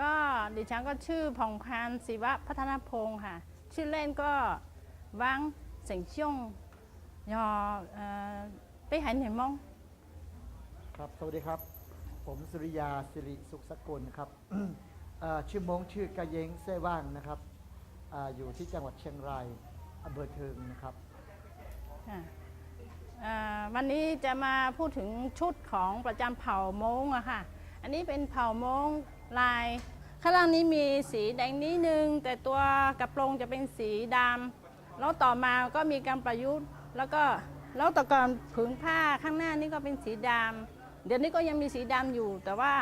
ก็ดิฉันก็ชื่อผ่องพันธ์ศิวะพัฒนพงศ์ค่ะ ชื่อเล่นก็วังเสิงช่วงยอเอ่อไปหันเห็นมอง ครับ สวัสดีครับ ผมสุริยาสิริสุขสกุลครับ เอ่อชื่อมงชื่อกะเยงเซ่ว่างนะครับอาอยู่ที่จังหวัดเชียงรายอำเภอเทิงนะครับ ค่ะเอ่อวันนี้จะมาพูดถึงชุดของประจำเผ่าม้งอะค่ะ อันนี้เป็นเผ่าม้ง ลาย ข้างล่างนี้มีสีแดงนิดนึง แต่ตัวกระโปรงจะเป็นสีดำแล้วต่อมาก็มีการประยุกต์ แล้วก็แล้วแต่ก่อนผืนผ้าข้างหน้านี่ก็เป็นสีดำเดี๋ยวนี้ก็ยังมีสีดำอยู่ แต่ว่า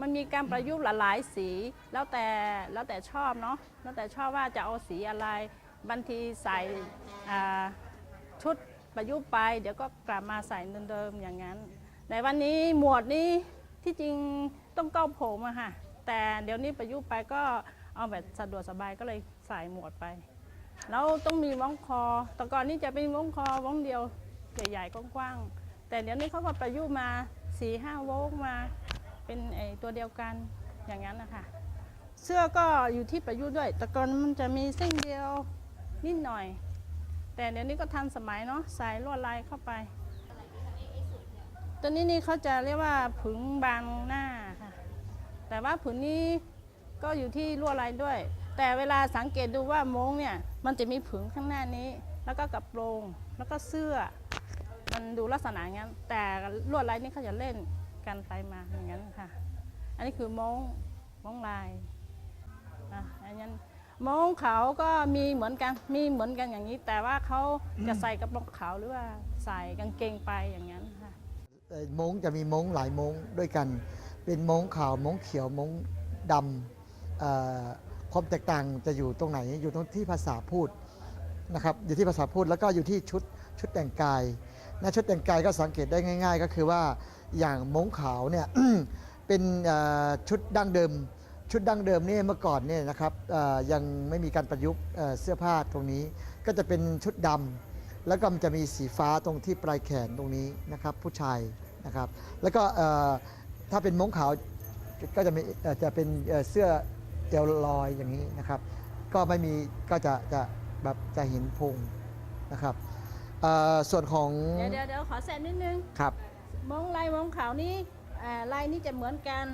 มันมีการประยุกต์หลายสี แล้วแต่แล้วแต่ชอบเนาะแล้วแต่ชอบว่าจะเอาสีอะไรบางทีใส่ชุดประยุกต์ไป เดี๋ยวก็กลับมาใส่เดิมๆอย่างนั้น ในวันนี้หมวดนี้ที่จริงต้องเก้าผมอะค่ะ แต่เดี๋ยวนี้ประยุกต์ไปก็เอาแบบสะดวกสบายก็เลยใส่หมวดไป แล้วต้องมีว้องคอ แต่ก่อนนี่จะเป็นว้องคอว้องเดียวใหญ่ๆกว้างๆ แต่เดี๋ยวนี้เขาก็ประยุกต์มา4ี่ห้าวงมาเป็นไอตัวเดียวกันอย่างนั้นนะคะ เสื้อก็อยู่ที่ประยุกต์ด้วย แต่ก่อนมันจะมีเส้นเดียวนิดหน่อย แต่เดี๋ยวนี้ก็ทันสมัยเนาะใส่ลวดลายเข้าไป ตัวนี้นี่เขาจะเรียกว่าผึงบางหน้า แต่ว่าผืนนี้ก็อยู่ที่ลวดลายด้วย แต่เวลาสังเกตดูว่ามงเนี่ยมันจะมีผึงข้างหน้านี้ แล้วก็กระโปรงแล้วก็เสื้อ มันดูลักษณะงั้น แต่ลวดลายนี่เขาจะเล่นกันไปมาอย่างนั้นค่ะ อันนี้คือมงมงลายอะอันนั้นมงเขาก็มีเหมือนกันมีเหมือนกันอย่างนี้ แต่ว่าเขาจะใส่กระโปรงขาวหรือว่าใส่กางเกงไปอย่างนั้นค่ะ เอ่อมงจะมีมงหลายมงด้วยกัน เป็นมงขาวมงเขียวมงดำความแตกต่างจะอยู่ตรงไหน อยู่ตรงที่ภาษาพูดนะครับอยู่ที่ภาษาพูดแล้วก็อยู่ที่ชุดชุดแต่งกายนะชุดแต่งกายก็สังเกตได้ง่าย ๆ ก็คือว่าอย่างมงขาวเนี่ยเป็นชุดดั้งเดิม ชุดดั้งเดิมนี่เมื่อก่อนเนี่ยนะครับยังไม่มีการประยุกต์เสื้อผ้าตรงนี้ ก็จะเป็นชุดดำแล้วก็จะมีสีฟ้าตรงที่ปลายแขนตรงนี้นะครับผู้ชายนะครับแล้วก็ ถ้าเป็นมงขาวก็จะมีเอ่อจะเป็นเอ่อเสื้อเอวลอยอย่างนี้นะครับ ก็ไม่มีก็จะจะแบบจะเห็นพุงนะครับเอ่อส่วนของเดี๋ยวเดี๋ยวเดี๋ยวขอแซมนิดนึงครับมงลายมงขาวนี้อ่าลายนี้จะเหมือนกัน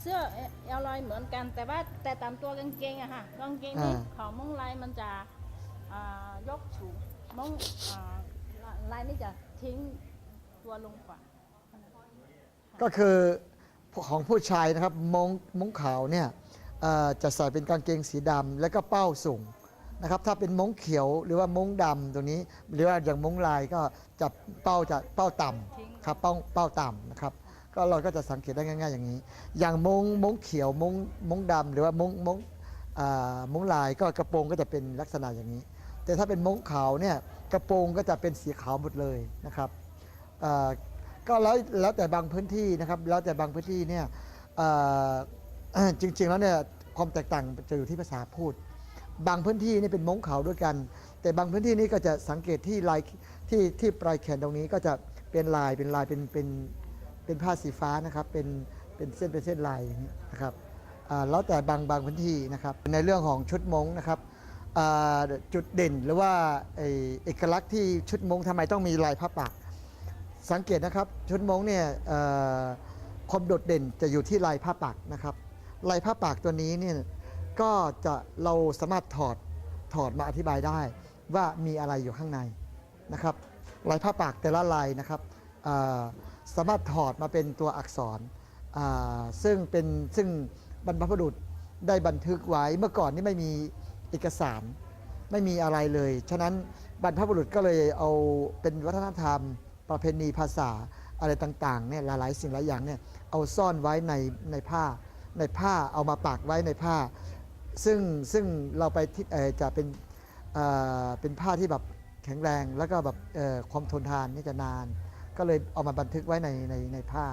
เสื้อเอลลอยเหมือนกัน แต่ว่าแต่ตามตัวกางเกงอะค่ะกางเกงนี้อ่าของมงลายมันจะอ่ายกสูงมงอ่าลายนี้จะทิ้งตัวลงกว่า ก็คือ ของผู้ชายนะครับมงมงขาวเนี่ยจะใส่เป็นกางเกงสีดำแล้วก็เป้าสูงนะครับถ้าเป็นมงเขียวหรือว่ามงดำตรงนี้ หรือว่าอย่างมงลายก็จะเป้าจะเป้าต่ำครับเป้าเป้าต่ำนะครับก็เราก็จะสังเกตได้ง่ายๆอย่างนี้ อย่างมงมงเขียวมงมงดำหรือว่ามงมงมงลายก็กระโปรงก็จะเป็นลักษณะอย่างนี้ แต่ถ้าเป็นมงขาวเนี่ยกระโปรงก็จะเป็นสีขาวหมดเลยนะครับ ก็แล้วแล้วแต่บางพื้นที่นะครับ แล้วแต่บางพื้นที่เนี่ยเอ่อจริง ๆ แล้วเนี่ยความแตกต่างจะอยู่ที่ภาษาพูด บางพื้นที่นี่เป็นมงเขาด้วยกัน แต่บางพื้นที่นี่ก็จะสังเกตที่ลายที่ที่ปลายแขนตรงนี้ก็จะเป็นลายเป็นลายเป็นเป็นเป็นผ้าสีฟ้านะครับ เป็นเป็นเส้นเป็นเส้นลายอย่างนี้นะครับอ่าแล้วแต่บางบางพื้นที่นะครับ ในเรื่องของชุดมงนะครับอ่าจุดเด่นหรือว่าไอ้เอกลักษณ์ที่ชุดมงทำไมต้องมีลายผ้าปัก สังเกตนะครับชุดมงเนี่ยความโดดเด่นจะอยู่ที่ลายผ้าปักนะครับลายผ้าปักตัวนี้เนี่ยก็จะเราสามารถถอดถอดมาอธิบายได้ว่ามีอะไรอยู่ข้างในนะครับลายผ้าปักแต่ละลายนะครับสามารถถอดมาเป็นตัวอักษรซึ่งเป็นซึ่งบรรพบุรุษได้บันทึกไว้เมื่อก่อนนี่ไม่มีเอกสารไม่มีอะไรเลย ฉะนั้นบรรพบุรุษก็เลยเอาเป็นวัฒนธรรม ประเพณีภาษาอะไรต่างๆเนี่ยหลายๆสิ่งหลายอย่างเนี่ยเอาซ่อนไว้ในในผ้า ในผ้าเอามาปักไว้ในผ้า ซึ่งซึ่งเราไปที่จะเป็นเป็นผ้าที่แบบแข็งแรงแล้วก็แบบความทนทานนี่จะนาน ก็เลยเอามาบันทึกไว้ในในในผ้า